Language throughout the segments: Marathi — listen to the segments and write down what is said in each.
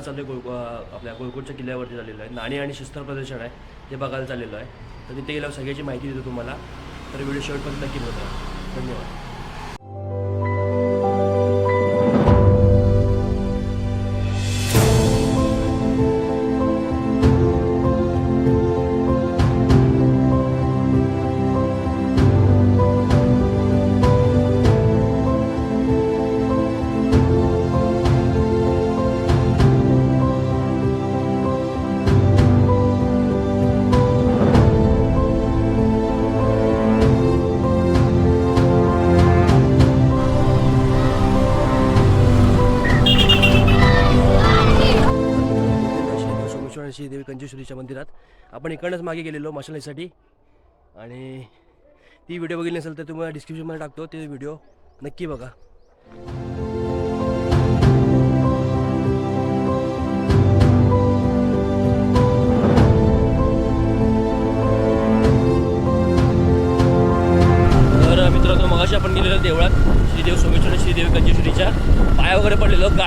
आत्ता चालू आहे गोळ आपल्या गोळकोटच्या किल्ल्यावरती झालेलो आहे. नाणी आणि शस्त्र प्रदर्शन आहे ते बघायला चाललेलं आहे. तर तिथे गेल्यावर सगळ्याची माहिती देतो तुम्हाला. तर व्हिडिओ शेवटपर्यंत नक्की बघा धन्यवाद. आणि मंदिरात. आपण इकडनंच मागे गेलेलो मशालीसाठी आणि ती व्हिडिओ बघितली नसेल तर तुम्हाला डिस्क्रिप्शनमध्ये टाकतो ते व्हिडिओ नक्की बघा.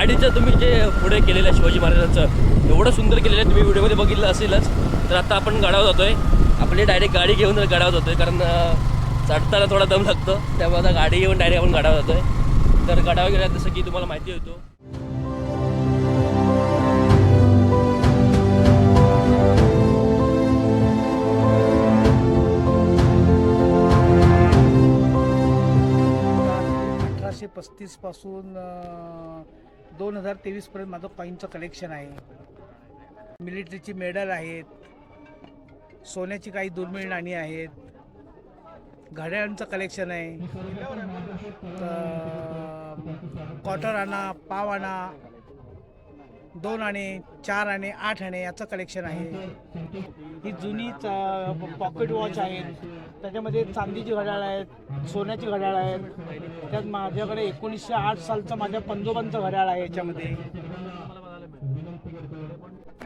गाडीचं तुम्ही जे पुढे केलेलं आहे शिवाजी महाराजांचं एवढं सुंदर केलेलं आहे तुम्ही व्हिडिओमध्ये बघितलं असेलच. तर आता आपण गाडाव जातो आहे आपली डायरेक्ट गाडी घेऊन गाडावर जातो आहे कारण चढताना थोडा दम लागतो. त्यामुळे आता गाडी घेऊन डायरेक्ट आपण जातो आहे तर गाडावर गेल्या जसं की तुम्हाला माहिती होतो. अठराशे दोन हजार तेवीसपर्यंत माझं कॉईनचं कलेक्शन आहे. मिलिटरीची मेडल आहेत. सोन्याची काही दुर्मिळ नाणी आहेत. घड्याळांचं कलेक्शन आहे. क्वार्टर आणा पाव आणा दोन आणे चार आणे आठ आणे याचं कलेक्शन आहे. ही जुनी पॉकेट वॉच आहेत. त्याच्यामध्ये चांदीची घड्याळ आहेत सोन्याची घड्याळ आहेत. त्यात माझ्याकडे एकोणीसशे आठ सालचं माझ्या पंजोबांचं घड्याळ आहे याच्यामध्ये.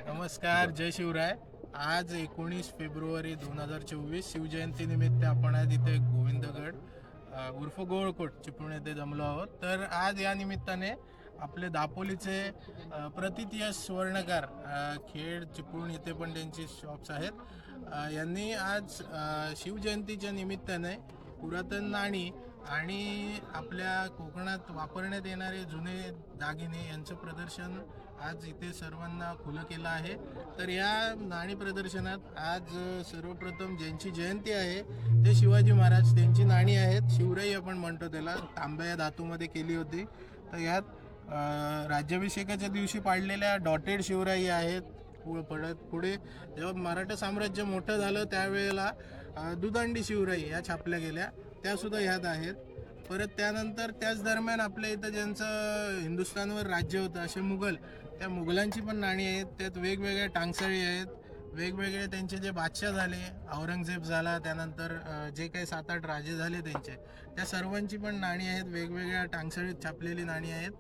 नमस्कार जय शिवराय. आज एकोणीस फेब्रुवारी दोन हजार चोवीस शिवजयंतीनिमित्त आपण आज इथे गोविंदगड उर्फ गोळकोट चिपळूण येथे जमलो आहोत. तर आज या निमित्ताने आपले दापोलीचे अ, प्रतितीय स्वर्णकार खेड चिपळूण इथे पण त्यांची शॉप्स आहेत. यांनी आज शिवजयंतीच्या निमित्ताने पुरातन नाणी आणि आपल्या कोकणात वापरण्यात येणारे जुने दागिने यांचं प्रदर्शन आज इथे सर्वांना खुलं केलं आहे. तर या नाणी प्रदर्शनात आज सर्वप्रथम ज्यांची जयंती आहे ते शिवाजी महाराज. त्यांची नाणी आहेत. शिवराई आपण म्हणतो त्याला. तांब्या या धातूमध्ये केली होती. तर यात राज्याभिषेकाच्या दिवशी पाडलेल्या डॉटेड शिवराई आहेत. पडत पुढे जेव्हा मराठा साम्राज्य मोठं झालं त्यावेळेला दुदांडी शिवराई या छापल्या गेल्या. त्यासुद्धा ह्यात आहेत. परत त्यानंतर त्याच दरम्यान आपल्या इथं ज्यांचं हिंदुस्थानवर राज्य होतं असे मुघल त्या मुघलांची पण नाणी आहेत. त्यात वेगवेगळ्या टांगसाळी आहेत. वेगवेगळे त्यांचे जे बादशाह झाले औरंगजेब झाला त्यानंतर जे काही सात आठ राजे झाले त्यांचे त्या सर्वांची पण नाणी आहेत. वेगवेगळ्या टांगसाळीत छापलेली नाणी आहेत.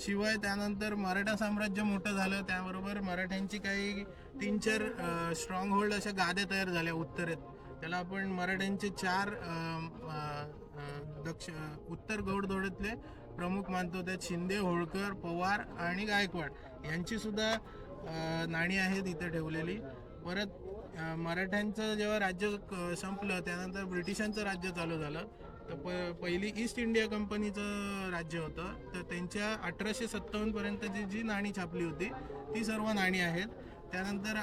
शिवाय त्यानंतर मराठा साम्राज्य मोठं झालं त्याबरोबर मराठ्यांची काही तीन चार स्ट्रॉंग होल्ड अशा गाद्या तयार झाल्या उत्तरेत. त्याला आपण मराठ्यांचे चार दक्ष उत्तर गौडदोड्यातले प्रमुख मानतो त्यात शिंदे होळकर पवार आणि गायकवाड. यांची सुद्धा नाणी आहेत इथे ठेवलेली. परत मराठ्यांचं जेव्हा राज्य क- संपलं त्यानंतर ब्रिटिशांचं राज्य चालू झालं. तर प पहिली ईस्ट इंडिया कंपनीचं राज्य होतं. तर त्यांच्या अठराशे सत्तावन्नपर्यंत जी नाणी छापली होती ती सर्व नाणी आहेत. त्यानंतर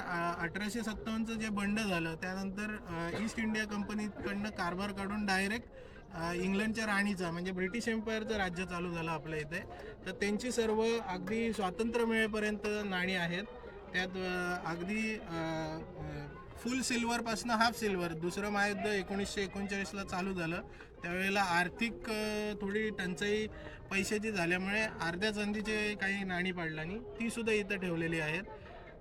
अठराशे सत्तावन्नचं जे बंड झालं त्यानंतर ईस्ट इंडिया कंपनीकडनं कारभार काढून डायरेक्ट इंग्लंडच्या राणीचा म्हणजे ब्रिटिश एम्पायरचं राज्य चालू झालं आपल्या इथे. तर त्यांची सर्व अगदी स्वातंत्र्य मिळेपर्यंत नाणी आहेत. त्यात अगदी फुल सिल्वरपासून हाफ सिल्वर. दुसरं महायुद्ध एकोणीसशे एकोणचाळीसला चालू झालं. त्यावेळेला आर्थिक थोडी टंचाई पैशाची झाल्यामुळे अर्ध्या चांदीचे काही नाणी पाडलानी ती सुद्धा इथं ठेवलेली आहेत.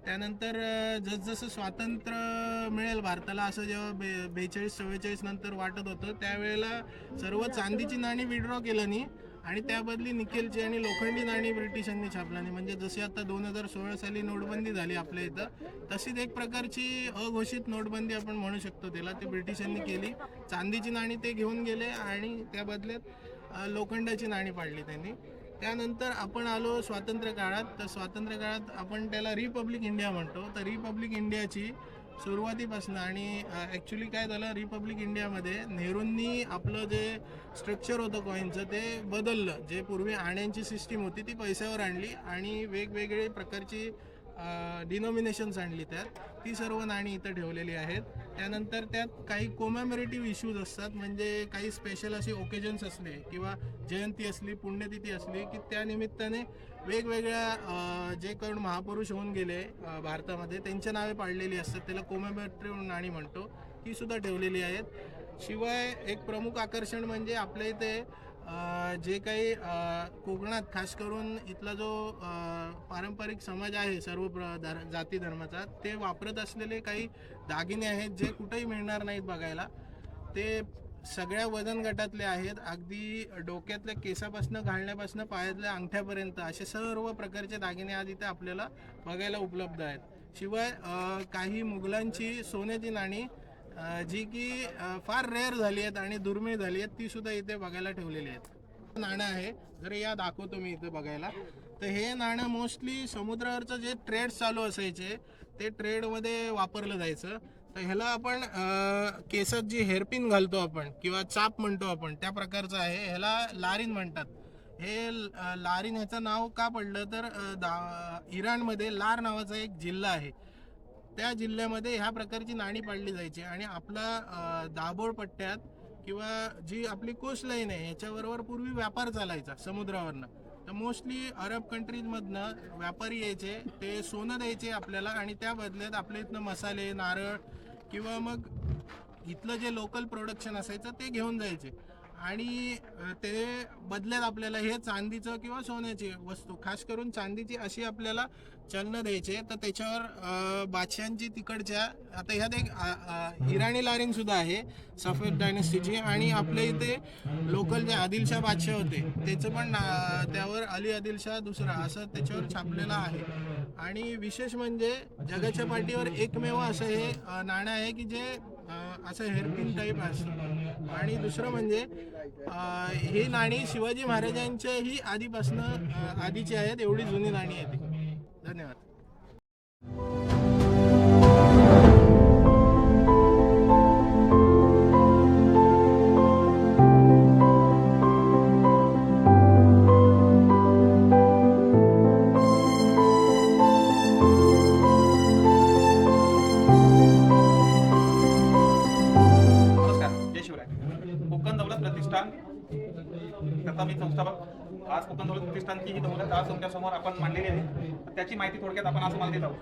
त्यानंतर जसजसं स्वातंत्र्य मिळेल भारताला असं जेव्हा बे बेचाळीस चव्वेचाळीस नंतर वाटत होतं त्यावेळेला सर्व चांदीची नाणी विड्रॉ केलं नाही आणि त्याबदली निकेलची आणि लोखंडी नाणी ब्रिटिशांनी छापल्याने म्हणजे जशी आता दोन हजार सोळा साली नोटबंदी झाली आपल्या इथं तशीच एक प्रकारची अघोषित नोटबंदी आपण म्हणू शकतो त्याला. ते ब्रिटिशांनी केली. चांदीची नाणी ते घेऊन गेले आणि त्या बदल्यात लोखंडाची नाणी पाडली त्यांनी. त्यानंतर आपण आलो स्वातंत्र्य काळात. तर स्वातंत्र्य काळात आपण त्याला रिपब्लिक इंडिया म्हणतो. तर रिपब्लिक इंडियाची सुरुवातीपासून आणि ॲक्च्युली काय झालं रिपब्लिक इंडियामध्ये नेहरूंनी आपलं जे स्ट्रक्चर होतं कॉईनचं ते बदललं. जे पूर्वी आण्यांची सिस्टीम होती ती पैशावर आणली आणि वेगवेगळे प्रकारची डिनॉमिनेशन्स आणली त्यात. ती सर्व नाणी इथं ठेवलेली आहेत. त्यानंतर त्यात काही कोमॅमरेटिव्ह इश्यूज असतात म्हणजे काही स्पेशल असे ओकेजन्स असले किंवा जयंती असली पुण्यतिथी असली की त्या निमित्ताने वेगवेगळ्या जे करून महापुरुष होऊन गेले भारतामध्ये त्यांच्या नावे पाडलेली असतात. त्याला कोमेमेट्री नाणी म्हणतो. ती सुद्धा ठेवलेली आहेत. शिवाय एक प्रमुख आकर्षण म्हणजे आपल्या इथे जे काही कोकणात खास करून इथला जो पारंपरिक समाज आहे सर्व प्र धर जाती धर्माचा ते वापरत असलेले काही दागिने आहेत जे कुठेही मिळणार नाहीत बघायला. ते सगळ्या वजन गटातले आहेत अगदी डोक्यातल्या केसापासून घालण्यापासून पायातल्या अंगठ्यापर्यंत असे सर्व प्रकारचे दागिने आज इथे आपल्याला बघायला उपलब्ध आहेत. शिवाय काही मुघलांची सोन्याची नाणी जी की फार रेअर झाली आहेत आणि दुर्मिळ झाली आहेत ती सुद्धा इथे बघायला ठेवलेली आहेत. नाणं आहे जर या दाखवतो मी इथे बघायला. तर हे नाणं मोस्टली समुद्रावरचं जे ट्रेड चालू असायचे ते ट्रेडमध्ये वापरलं जायचं. तर ह्याला आपण केसात जी हेअरपिन घालतो आपण किंवा चाप म्हणतो आपण त्या प्रकारचं आहे. ह्याला लारीन म्हणतात. हे लारिन लारीन ह्याचं नाव का पडलं तर दा इराणमध्ये लार नावाचा एक जिल्हा आहे. त्या जिल्ह्यामध्ये ह्या प्रकारची नाणी पाडली जायची आणि आपला अ, दाभोळ पट्ट्यात किंवा जी आपली कोस्टलाईन आहे ह्याच्याबरोबर पूर्वी व्यापार चालायचा समुद्रावरनं. तर मोस्टली अरब कंट्रीजमधनं व्यापारी यायचे ते सोनं द्यायचे आपल्याला आणि त्या बदल्यात आपल्या इथनं मसाले नारळ किंवा मग इथलं जे लोकल प्रोडक्शन असायचं ते घेऊन जायचे. आणि ते बदल्यात आपल्याला हे चांदीचं किंवा सोन्याची वस्तू खास करून चांदीची अशी आपल्याला चलन द्यायचे तर त्याच्यावर बादशांची तिकडच्या आता ह्यात एक इराणी लारिंग सुद्धा आहे सफेद डायनेस्टीची आणि आपल्या इथे लोकल जे आदिलशाह बादशाह होते त्याचं पण ना- त्यावर अली आदिलशाह दुसरा असं त्याच्यावर छापलेलं आहे. आणि विशेष म्हणजे जगाच्या पाठीवर एकमेव असं हे नाणं आहे की जे असं हेअरपिन टाईप असतं. आणि दुसरं म्हणजे ही नाणी शिवाजी महाराजांच्याही आधीपासनं आधीची आहेत एवढी जुनी नाणी आहे ती. धन्यवाद. नमस्कार जय शिवराय. कोकण प्रतिष्ठान त्याचा मी संस्थापक. आज कोकण दौलत प्रतिष्ठानची ही दौलत आज तुमच्यासमोर आपण मांडलेली आहे. त्याची माहिती थोडक्यात आपण आज मला देत आहोत.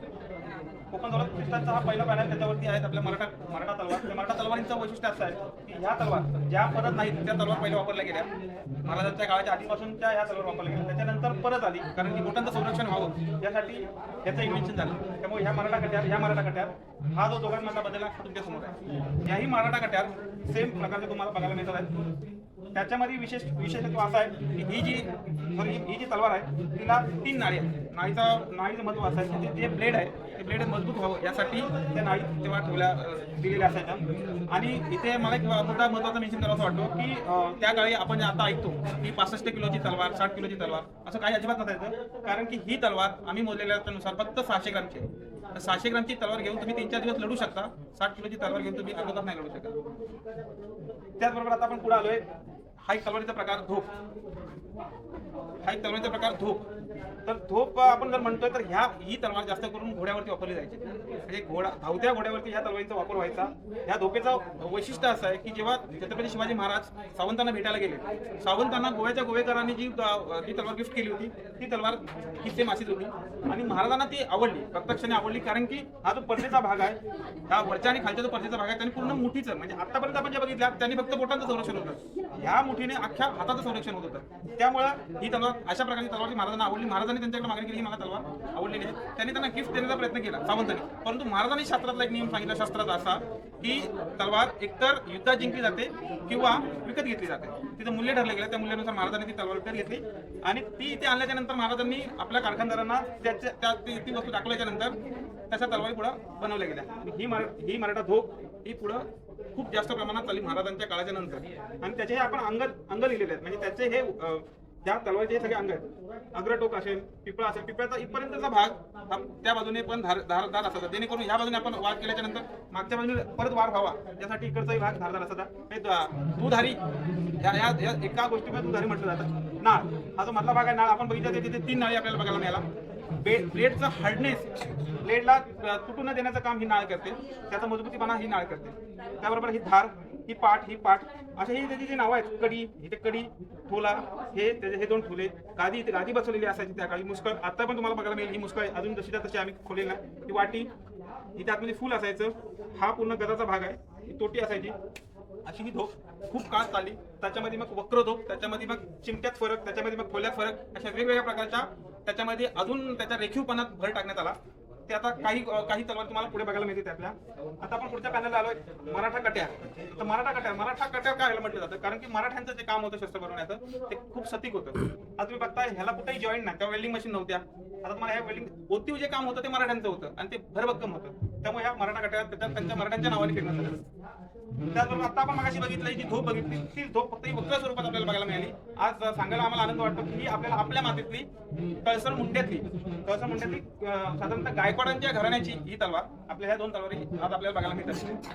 कोकण दौलत प्रतिष्ठानचा हा पहिला पॅनल त्याच्यावरती आहेत आपल्या मराठा मराठा तलवार. त्या मराठा तलवारींचं वैशिष्ट्य असं आहे की ह्या तलवार ज्या परत नाहीत त्या तलवार पहिले वापरल्या गेल्या. महाराजांच्या काळाच्या आधीपासूनच्या ह्या तलवार वापरल्या गेल्या. त्याच्यानंतर परत आली कारण की बोटांचं संरक्षण व्हावं यासाठी याचं इन्व्हेन्शन झालं. त्यामुळे ह्या मराठा गट्यात ह्या मराठा गट्यात हा जो दोघांमधला बदल तुमच्यासमोर तुमच्या आहे? याही मराठा गट्यात सेम प्रकारचे तुम्हाला बघायला मिळतात. आहेत त्याच्यामध्ये विशेष विशेषत्व असं आहे की ही जी सॉरी ही जी तलवार आहे तिला तीन नाळी आहेत. नाळीचा नाळीचं महत्त्व असं आहे की जे ब्लेड आहे ते ब्लेड मजबूत व्हावं यासाठी त्या नाळी तेव्हा ठेवल्या दिलेल्या असायच्या. आणि इथे मला एक मोठा महत्त्वाचा मेन्शन असं वाटतो की त्या काळी आपण जे आता ऐकतो की पासष्ट किलोची तलवार साठ किलोची तलवार असं काही अजिबात नसायचं. कारण की ही तलवार आम्ही मोजलेल्यानुसार फक्त सहाशे ग्रामची आहे. सहाशे ग्रामची तलवार घेऊन तुम्ही तीन चार दिवस लढू शकता. साठ किलोची तलवार घेऊन तुम्ही अर्धा नाही लढू शकत. त्याचबरोबर आता आपण पुढे आलोय. हा एक तलवारीचा प्रकार. धूप. हा एक तलवारीचा प्रकार धोप. तर धोप आपण जर म्हणतोय तर ह्या ही तलवार जास्त करून घोड्यावरती वापरली जायची. म्हणजे घोडा धावत्या घोड्यावरती ह्या तलवारीचा वापर व्हायचा. ह्या धोपेचा वैशिष्ट्य असं आहे की जेव्हा छत्रपती शिवाजी महाराज सावंतांना भेटायला गेले सावंतांना गोव्याच्या गोवेकरांनी जी जी तलवार गिफ्ट केली होती ती तलवार ही सेम अशीच होती. आणि महाराजांना ती आवडली प्रत्यक्षाने आवडली कारण की हा जो पर्देचा भाग आहे हा वरच्या आणि खालच्या जो पर्देचा भाग आहे त्यांनी पूर्ण मुठीचं म्हणजे आतापर्यंत आपण जे बघितलं त्यांनी फक्त बोटांचं संरक्षण होतं. ह्या मुठीने अख्ख्या हाताचं संरक्षण होत होतं. त्यामुळं ही तलवार अशा प्रकारची तलवार जी महाराजांना आवडली महाराजांनी त्यांच्याकडे मागणी केली ही मला तलवार आवडलेली आहे त्यांनी त्यांना गिफ्ट देण्याचा प्रयत्न केला सावंतांनी. परंतु महाराजांनी शास्त्रातला एक नियम सांगितला शास्त्राचा असा की तलवार एकतर युद्धात जिंकली जाते किंवा विकत घेतली जाते. तिथं मूल्य ठरलं गेलं त्या मूल्यानुसार महाराजांनी ती तलवार विकत घेतली. आणि ती इथे आणल्याच्या नंतर महाराजांनी आपल्या कारखानदारांना त्याच्या त्या ती वस्तू दाखवल्याच्या नंतर त्याच्या तलवारी पुढं बनवल्या गेल्या. ही मरा ही मराठा धोप ही पुढं खूप जास्त प्रमाणात चालली महाराजांच्या काळाच्या नंतर. आणि त्याचे हे आपण अंग अंग लिहिलेले आहेत. म्हणजे त्याचे हे त्या तलवारीचे हे सगळे अंग आहेत. अग्रटोक असेल पिपळा असेल पिपळाचा इथपर्यंतचा भाग हा त्या बाजूने पण धार धारदार असतात. जेणेकरून ह्या बाजूने आपण वार केल्याच्यानंतर मागच्या बाजूने परत वार व्हावा. यासाठी इकडचाही भाग धारदार असतात दुधारी. या या एका गोष्टीमध्ये दुधारी म्हटलं जातं. नाळ. हा जो मधला भाग आहे नाळ आपण बघितलं तिथे तीन नाळी आपल्याला बघायला मिळाला. ब्लेडचं हार्डनेस ब्लेडला तुटू न देण्याचं काम ही नाळ करते. त्याचा मजबूतीपणा ही नाळ करते. त्याबरोबर ही धार ही पाठ ही पाठ असे ही त्याची जी नावं आहेत कडी इथे कडी ठोला हे त्याचे हे दोन ठोले गादी इथे गादी बसवलेली असायची त्या काळी. मुस्कळ आता पण तुम्हाला बघायला मिळेल ही मुस्कळ अजून जशीच्या तशी आम्ही खोलेल ना. ही वाटी इथे आतमध्ये फुल असायचं. हा पूर्ण गदाचा भाग आहे. ही तोटी असायची. अशी ही धोप खूप काळ चालली. त्याच्यामध्ये मग वक्र धोप त्याच्यामध्ये मग चिमट्यात फरक त्याच्यामध्ये मग खोल्यात फरक अशा वेगवेगळ्या प्रकारच्या त्याच्यामध्ये अजून त्याच्या रेखीवपणात भर टाकण्यात आला. ते आता काही काही तलवार तुम्हाला पुढे बघायला मिळते त्यातल्या. आता आपण पुढच्या पॅनलला आलोय. मराठा कट्या. तर मराठा कट्या. मराठा कट्या काय म्हटलं जातं? कारण की मराठ्यांचं जे काम होतं शस्त्र बनवण्याचं ते खूप सतीक होतं. आता तुम्ही बघताय ह्याला कुठेही जॉईंट नाही. त्या वेल्डिंग मशीन नव्हत्या. आता तुम्हाला ह्या वेल्डिंग ओतीव जे काम होतं ते मराठ्यांचं होतं. आणि ते भरभक्कम होतं. त्यामुळे ह्या मराठा कट्या त्याच्या त्यांच्या मराठ्यांच्या नावाने फिरण्यात झाल्या त्याचबरोबर आता आपण मागाशी बघितलं जी धोप बघितली ती धोप फक्त ही वक्र स्वरूपात आपल्याला बघायला मिळाली. आज सांगायला आम्हाला आनंद वाटतो की ही आपल्याला आपल्या मातीतली तळसर मुंड्यातली तळसर मुंड्यातली साधारणतः गायकवाडांच्या घराण्याची ही तलवार आपल्या ह्या दोन तलवारी आज आपल्याला बघायला मिळतात.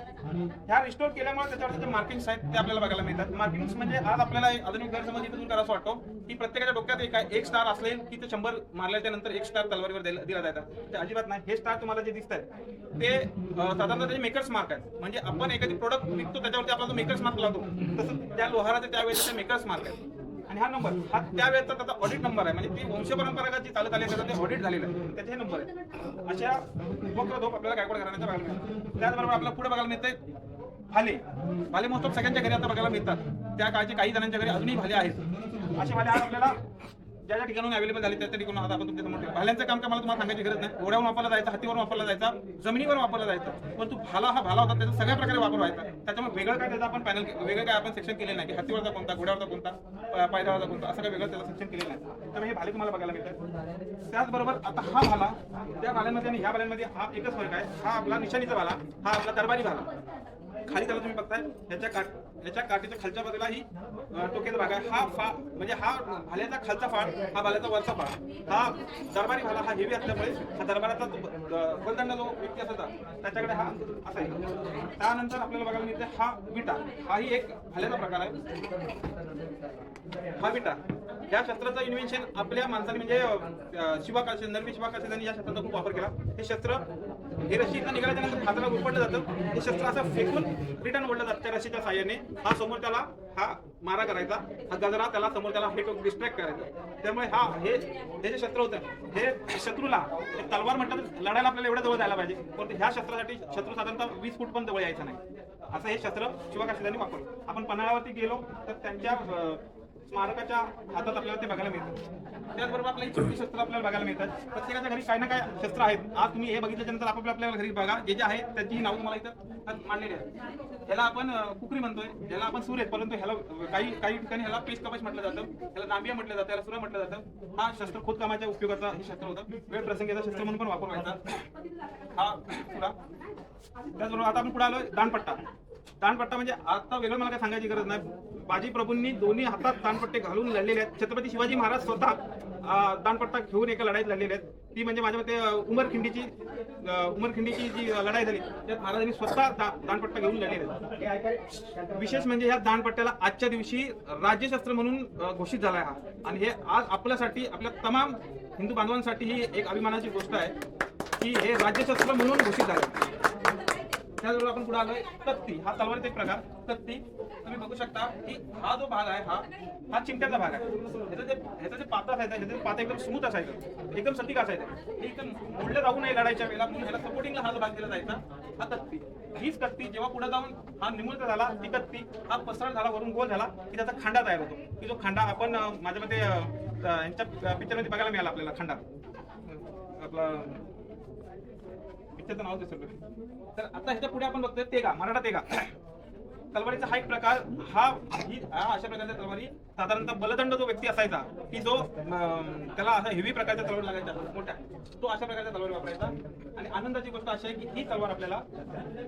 ह्या रिस्टोर केल्यामुळे त्याच्यावर जे मार्किंग्स आहेत ते आपल्याला बघायला मिळतात. मार्किंग्स म्हणजे आज आपल्याला आधुनिक गैरसमज इथून करायला वाटतो की प्रत्येकाच्या डोक्यात एक आहे, एक स्टार असले की ते शंभर मारल्याच्या नंतर एक स्टार तलवारीवर दिला जातात ते अजिबात नाही. हे स्टार तुम्हाला जे दिसत आहेत ते साधारणतः त्याचे मेकर्स मार्क आहेत. म्हणजे आपण एखादी प्रोडक्ट विकतो त्याच्यावरती आपला मेकर्स मार्क लावतो तसं त्या लोहाराचे त्यावेळेचे मेकर्स मार्क आहेत. आणि हा नंबर हा त्यावेळेचा त्याचा ऑडिट नंबर आहे. म्हणजे ती वंश परंपरा जी चालत आली त्याचा ते ऑडिट झालेलं आहे. त्याचे हे नंबर आहे अशा उपक्रम धोप आपल्याला गायकवाड घराण्याच्या बघायला त्याचबरोबर आपल्याला पुढे बघायला मिळते भाले. भाले महोत्सव सगळ्यांच्या घरी आता बघायला मिळतात. त्या काळचे काही जणांच्या घरी अजूनही भाले आहेत. असे भाले आज आपल्याला ज्या ज्या ठिकाणून अवेलेबल झाले त्या त्या ठिकाणून आता आपण तुमच्यासमोर ठेवू. भाल्यांचं काम काय मला तुम्हाला सांगायची गरज नाही. घोड्यावर वापरला जायचा हातीवर वापरला जायचा जमिनीवर वापरला जायचं. पण तू भाला हा भाला होता त्याचा सगळ्या प्रकारे वापर व्हायचा. त्याच्यामुळे वेगळं काय त्याचा आपण पॅनल वेगळं काय आपण सेक्शन केलेलं नाही की हातीवरचा कोणता घोड्यावरचा कोणता प- पायऱ्यावरचा कोणता असं काही वेगळं त्याला सेक्शन केलेलं नाही. तर हे भाले तुम्हाला बघायला मिळतात त्याचबरोबर आता हा भाला त्या भाल्यांमध्ये आणि ह्या भाल्यांमध्ये हा एकच फरक आहे. हा आपला निशाणीचा भाला हा आपला दरबारी भाला. खाली त्याला तुम्ही बघताय. ह्याच्या काठ याच्या काठीच्या खालच्या बाजूला ही टोकेचा भाग आहे. हा फा म्हणजे हा भाल्याचा खालचा फाळ हा भाल्याचा वरचा फाळ. हा दरबारी भाला हा हेवी असल्यामुळे हा दरबाराचा गोलदंड जो व्यक्ती असायचा त्याच्याकडे हा असायचा त्यानंतर आपल्याला बघायला मिळते हा विटा. हाही एक भाल्याचा प्रकार आहे. हा विटा. या शस्त्राचं इन्व्हेन्शन आपल्या माणसाने म्हणजे अं, नरवी शिवाकाश यांनी या शस्त्राचा खूप वापर केला. हे शस्त्र हे रशी इथं निघाल्याच्या नंतर हाताला उपडलं जातं. ते शस्त्र असं फेकून रिटर्न ओढलं जातं त्या रशीच्या साह्याने. हा समोर त्याला हा मारा करायचा. हा गजरा त्याला समोर त्याला हे डिस्ट्रॅक्ट करायचा. त्यामुळे हा हे हे जे शस्त्र होतं हे शत्रूला हे तलवार म्हटलं लढायला आपल्याला एवढं जवळ जायला पाहिजे. पण ह्या शस्त्रासाठी शत्रू साधारणतः वीस फूट पण जवळ यायचा नाही. असं हे शस्त्र शिवकाशिदांनी वापरलं. आपण पन्हाळ्यावरती गेलो तर त्यांच्या स्मारकाच्या हातात आपल्याला ते बघायला मिळतं. त्याचबरोबर आपले छोटी शस्त्र आपल्याला बघायला मिळतात. प्रत्येकाच्या घरी काही ना काय शस्त्र आहेत. आज तुम्ही हे बघितल्याच्या नंतर आपापल्या आपल्या घरी बघा. जे जे आहेत त्यांची ही नावं तुम्हाला इथं मांडलेली आहेत. ह्याला आपण कुकरी म्हणतोय. ह्याला आपण सूर आहेत परंतु ह्याला काही काही ठिकाणी ह्याला पेश कपाश म्हटलं जातं. ह्याला नांबिया म्हटलं जातं ह्याला सुरा म्हटलं जातं. हा शस्त्र खोदकामाच्या उपयोगाचा हे शस्त्र होतं. वेळ प्रसंगीचा शस्त्र म्हणून पण वापर व्हायचा. हा सुरा त्याचबरोबर आता आपण पुढे आलो दानपट्टा. दानपट्टा म्हणजे आता वेगळं मला काय सांगायची गरज नाही. बाजी प्रभूंनी दोन्ही हातात दानपट्टे घालून लढलेले आहेत. छत्रपती शिवाजी महाराज स्वतः दानपट्टा घेऊन एका लढाईत लढलेले आहेत. ती म्हणजे माझ्या मते उमरखिंडीची उमरखिंडीची जी लढाई झाली त्यात महाराजांनी स्वतः दा- दानपट्टा घेऊन लढलेले आहेत. विशेष म्हणजे ह्या दानपट्ट्याला आजच्या दिवशी राज्यशास्त्र म्हणून घोषित झाला आहे हा. आणि हे आज आपल्यासाठी आपल्या तमाम हिंदू बांधवांसाठी ही एक अभिमानाची गोष्ट आहे की हे राज्यशास्त्र म्हणून घोषित झालं. त्याचबरोबर आपण पुढे आलोय कत्ती हा तलवारीचा एक प्रकार. कत्ती तुम्ही बघू शकता की हा जो भाग आहे हा हा चिमट्याचा भाग आहे. ह्याचं जे ह्याचं जे पाता असायचं ह्याचं पात पाता एकदम स्मूथ असायचं एकदम सटीक असायचं. हे एकदम मोडलं जाऊ नये लढायच्या वेळेला म्हणून ह्याला सपोर्टिंगला हा जो भाग दिला जायचा हा कत्ती हीच कत्ती जेव्हा पुढे जाऊन हा निमुळता झाला ती कत्ती हा पसरण झाला वरून गोल झाला की त्याचा खांडा तयार होतो. की जो खांडा आपण माझ्या मते यांच्या पिक्चरमध्ये बघायला मिळाला आपल्याला खांडा. आपला पिक्चरचं नाव विसरलो तर आता ह्याच्या पुढे आपण बघतोय तेगा मराठा तेगा. तलवारीचा हा एक प्रकार हा ही हा अशा प्रकारच्या तलवारी साधारणतः बलदंड जो व्यक्ती असायचा की जो त्याला असा हेवी प्रकारच्या तलवार लागायचा मोठ्या तो अशा प्रकारच्या तलवारी वापरायचा. आणि आनंदाची गोष्ट अशी आहे की ही तलवार आपल्याला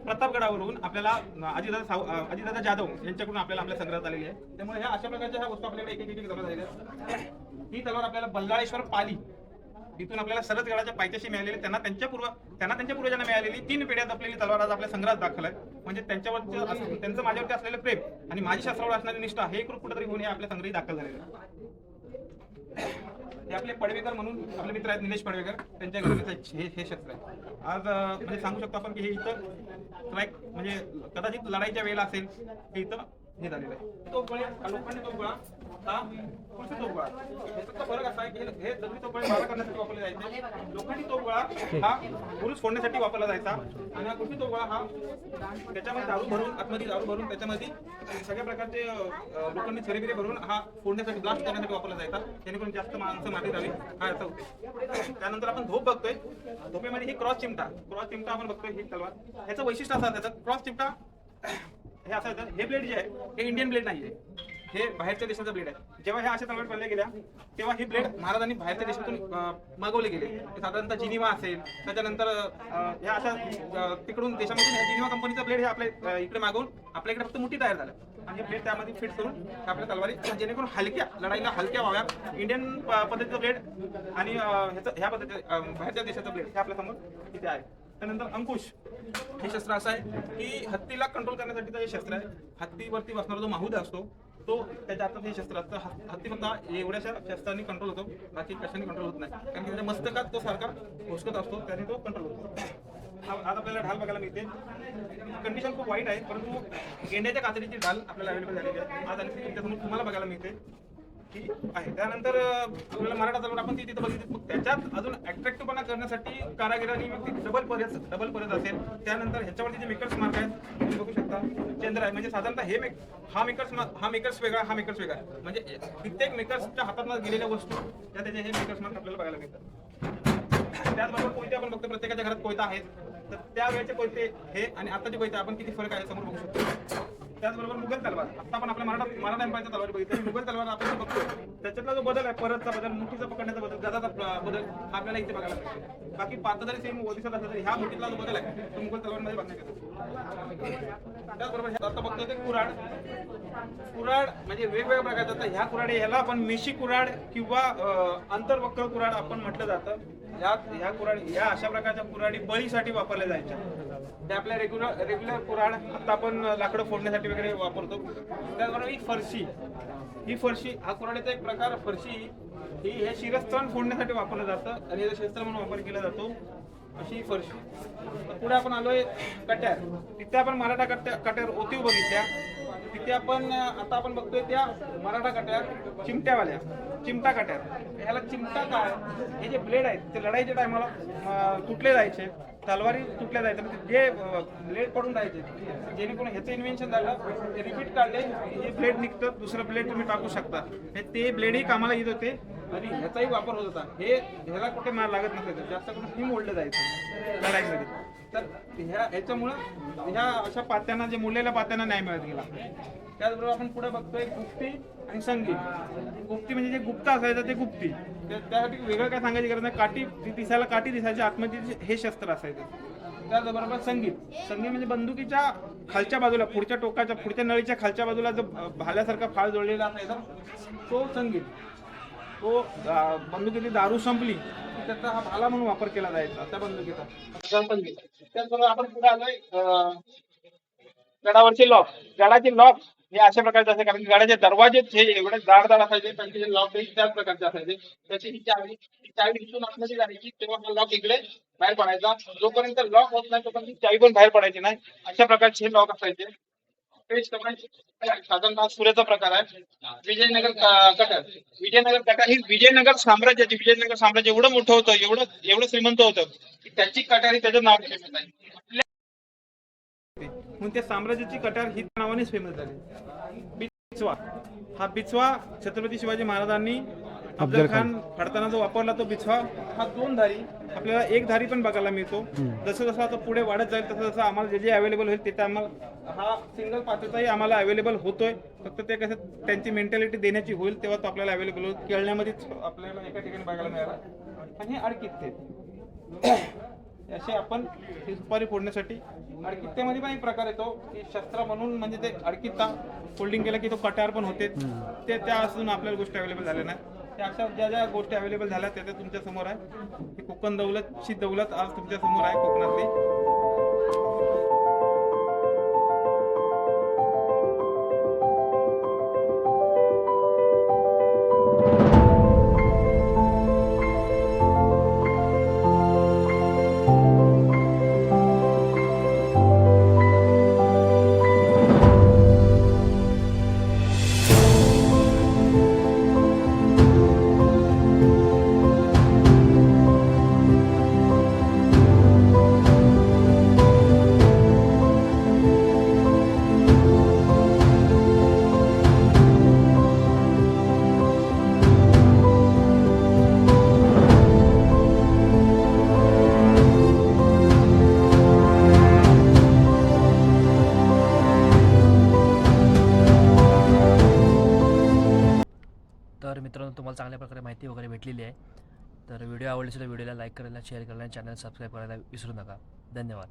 प्रतापगडावरून आपल्याला अं, अजितदादा साव अजितदादा जाधव यांच्याकडून आपल्याला आपल्या संग्रहात आलेली आहे. त्यामुळे ह्या अशा प्रकारच्या ह्या वस्तू आपल्याला एक एक जमा झालेल्या आहेत. ही तलवार आपल्याला बल्लाळेश्वर पाली इथून आपल्याला सरत गडाच्या पायथ्याशी मिळालेली त्यांना त्यांच्या पूर्व त्यांना त्यांच्या पूर्वजांना मिळालेली तीन पिढ्या जपलेली तलवार आज आपल्या संग्रहात दाखल आहे. म्हणजे त्यांच्यावरती त्यांचं माझ्यावरती असलेलं प्रेम आणि माझी शास्त्रावर असणारी निष्ठा हे एक कुठेतरी होऊन हे आपल्या संग्रही दाखल झालेलं आहे. हे आपले पडवेकर म्हणून आपले मित्र आहेत निलेश पडवेकर. त्यांच्या घराचे हे हे शस्त्र आहे. आज म्हणजे सांगू शकतो आपण की हे इथं म्हणजे कदाचित लढाईच्या वेळेला असेल हे इथं हे झालेलं आहे. तो गोळ्या हा लोखंडी तो गोळा हा कृषी तो गोळा. याचा फरक असा आहे की हे- हे दगडी तो गोळे मारा करण्यासाठी वापरले जायचे लोखंडी तो गोळा हा पुरुष फोडण्यासाठी वापरला जायचा. आणि हा कृषी तो गोळा हा त्याच्यामध्ये दारू भरून आतमध्ये दारू भरून त्याच्यामध्ये सगळ्या प्रकारचे अं, लोखंडी छरे भरून हा फोडण्यासाठी ब्लास्ट करण्यासाठी वापरला जायचा. जेणेकरून जास्त माणसं मारली जावी हा याचा उद्देश. त्यानंतर आपण धोप बघतोय. धोपेमध्ये ही क्रॉस चिमटा क्रॉस चिमटा आपण बघतोय ही तलवार. याचं वैशिष्ट्य असं त्याचं. क्रॉस चिमटा हे असं येतं हे ब्लेड जे आहे हे इंडियन ब्लेड नाही आहे हे बाहेरच्या देशाचा ब्लेड आहे. जेव्हा हे अशा तलवार बनल्या गेल्या तेव्हा हे ब्लेड महाराजांनी बाहेरच्या देशातून मागवले गेले. साधारणतः जिनिवा असेल त्याच्यानंतर ह्या अशा तिकडून देशामधून जिनिवा कंपनीचा ब्लेड हे आपल्या इकडे मागवून आपल्या इकडे फक्त मुठी तयार झालं आणि हे ब्लेड त्यामध्ये फिट करून हे आपल्या तलवारी जेणेकरून हलक्या लढाईला हलक्या व्हाव्या. इंडियन पद्धतीचा पद्धतीचं ब्लेड आणि ह्याचं ह्या पद्धती बाहेरच्या देशाचं ब्लेड हे आपल्यासमोर इथे आहे. त्यानंतर अंकुश हे शस्त्र असं आहे की हत्तीला कंट्रोल करण्यासाठी हे शस्त्र आहे. हत्तीवरती बसणारा जो माहुदा असतो तो त्याच्या हातात हे शस्त्र असतं. हत्ती फक्त एवढ्याशा शस्त्रांनी कंट्रोल होतो बाकी कशाने कंट्रोल होत नाही. कारण की त्याच्या मस्तकात तो सारखा घोषकत असतो त्याने तो कंट्रोल होतो. हा- आज आपल्याला ढाल बघायला मिळते. कंडिशन खूप वाईट आहे परंतु गेंड्याच्या कातडीची ढाल आपल्याला अवेलेबल झालेली आहे. आज आणि तुम्हाला बघायला मिळते. आहे. त्यानंतर आपल्याला मराठा तलवार आपण ती तिथं बघितली. मग त्याच्यात अजून अट्रॅक्टिव्हपणा करण्यासाठी कारागिरांनी मग ती डबल परत डबल परत असेल. त्यानंतर ह्याच्यावरती जे मेकर्स मार्क आहेत तुम्ही बघू शकता. चंद्र आहे. म्हणजे साधारणतः हे मेक हा मेकर्स हा मेकर्स वेगळा हा मेकर्स वेगळा म्हणजे कित्येक मेकर्सच्या हातात गेलेल्या वस्तू त्या त्याचे हे मेकर्स मार्क आपल्याला बघायला मिळतात. त्याचबरोबर कोयते आपण बघतो प्रत्येकाच्या घरात कोयता आहेत. तर त्या वेळेचे कोयते हे आणि आताचे कोयते आपण किती फरक आहे समोर बघू शकतो. त्याचबरोबर मुघल तलवार. आता आपण आपल्या मराठा मराठा एम्पायरच्या तलवारी बघितली मुघल तलवार आपण बघतो त्याच्यातला जो बदल आहे परतचा बदल मुठीचा पकडण्याचा बदल गदाचा बदल आपल्याला इथे बघायला मिळतो. बाकी पाच जरी सेम दिसत असलं तरी ह्या मुठीतला जो बदल आहे तो मुघल तलवारमध्ये बघण्यात येतो. त्याचबरोबर आता बघतो ते कुराड कुराड म्हणजे वेगवेगळ्या प्रकारचे. आता ह्या कुराड ह्याला आपण मेशी कुराड किंवा अंतर्वक्र कुराड आपण म्हटलं जातं. ह्या ह्या कुराडी ह्या अशा प्रकारच्या कुराडी बळीसाठी वापरल्या जायच्या. ते आपल्या रेग्युलर रेग्युलर कुराड आता आपण लाकडं फोडण्यासाठी वगैरे वापरतो. त्याचबरोबर ही फरशी. ही फरशी हा कुराडीचा एक प्रकार. फरशी ही हे शिरस्थान फोडण्यासाठी वापरलं जातं आणि याचा शस्त्र म्हणून वापर केला जातो. अशी ही फरशी. पुढे आपण आलोय कट्यार. तिथे आपण मराठा कट्या कट्यार ओतीव बघितल्या. तिथे आपण आता आपण बघतोय त्या मराठा कट्यार चिमट्यावाल्या. चिमटा कट्यार. ह्याला चिमटा काय हे जे ब्लेड आहेत ते लढाईच्या टायमाला तुटले जायचे. तलवारी तुटल्या जायच्या म्हणजे जे ब्लेड पडून जायचे जेणेकरून ह्याचं इन्व्हेन्शन झालं ते रिपीट काढले हे ब्लेड निघतं दुसरं ब्लेड तुम्ही टाकू शकता. हे ते ब्लेडही कामाला येत होते आणि ह्याचाही वापर होत होता. हे ह्याला कुठे मार लागत नसायचं जास्त करून हिम मोडलं जायचं. लढाईमध्ये. तर ह्या ह्याच्यामुळं ह्या अशा पात्यांना जे मुरलेल्या पात्यांना न्याय मिळत गेला. त्याचबरोबर आपण पुढे बघतोय गुप्ती आणि संगीत गुप्ती म्हणजे जे गुप्त असायचं ते गुप्ती. त्या- त्यासाठी वेगळं काय सांगायची गरज नाही. काठी ती दिसायला काठी दिसायची आतमध्ये हे शस्त्र असायचं. त्याचबरोबर संगीत. संगीत म्हणजे बंदुकीच्या खालच्या बाजूला पुढच्या टोकाच्या पुढच्या नळीच्या खालच्या बाजूला जो भाल्यासारखा फाळ जोडलेला असायचा तो संगीत. तो बंदुकीची दारू संपली की त्याचा हा भाला म्हणून वापर केला जायचा त्या बंदुकीचा. त्याचबरोबर आपण पुढे आलोय गडावरचे लॉक गडाचे लॉक हे अशा प्रकारचे असायचे कारण गाड्याचे दरवाजे हे एवढे जाड असायचे त्यांचे जे लॉक त्याच प्रकारचे असायचे. त्याची ही चावी चावी इथून आतमध्ये जायची तेव्हा हा लॉक इकडे बाहेर पडायचा. जोपर्यंत लॉक होत नाही तोपर्यंत चावी पण बाहेर पडायची नाही. अशा प्रकारचे हे लॉक असायचे. पेज साधारणतः सूर्याचा प्रकार आहे. विजयनगर कटर कटार विजयनगर कटर ही विजयनगर साम्राज्याची विजयनगर साम्राज्य एवढं मोठं होतं एवढं एवढं श्रीमंत होतं की त्याची कटारी त्याचं नाव आपल्या म्हणून त्या साम्राज्याची कटार ही नावानेच फेमस झाली. बिचवा. हा बिचवा छत्रपती शिवाजी महाराजांनी अफजल खान फाडताना जो वापरला तो बिछवा हा दोन धारी आपल्याला एक धारी पण बघायला मिळतो. जसं जसं आता पुढे वाढत जाईल तसं जसं आम्हाला जे जे अवेलेबल होईल ते आम्हाला हा सिंगल पात्रताही आम्हाला अवेलेबल होतोय. फक्त ते कसं त्यांची मेंटॅलिटी देण्याची होईल तेव्हा तो आपल्याला अवेलेबल होईल. खेळण्यामध्येच आपल्याला एका ठिकाणी बघायला मिळाला. आणि हे अडकित ते. असे आपण ही सुपारी फोडण्यासाठी अडकित्त्यामध्ये पण एक प्रकार येतो की शस्त्र म्हणून म्हणजे ते अडकित्ता फोल्डिंग केलं की तो कट्यार पण होते. ते त्या असून आपल्याला गोष्टी अवेलेबल झाल्या नाही. त्या अशा ज्या ज्या गोष्टी अवेलेबल झाल्या त्या त्या तुमच्यासमोर आहे. ही कोकण दौलतची दौलत आज तुमच्यासमोर आहे कोकणातली. आवडले असेल व्हिडिओला लाईक करायला शेअर करायला चॅनल सबस्क्राईब करायला विसरू नका. धन्यवाद.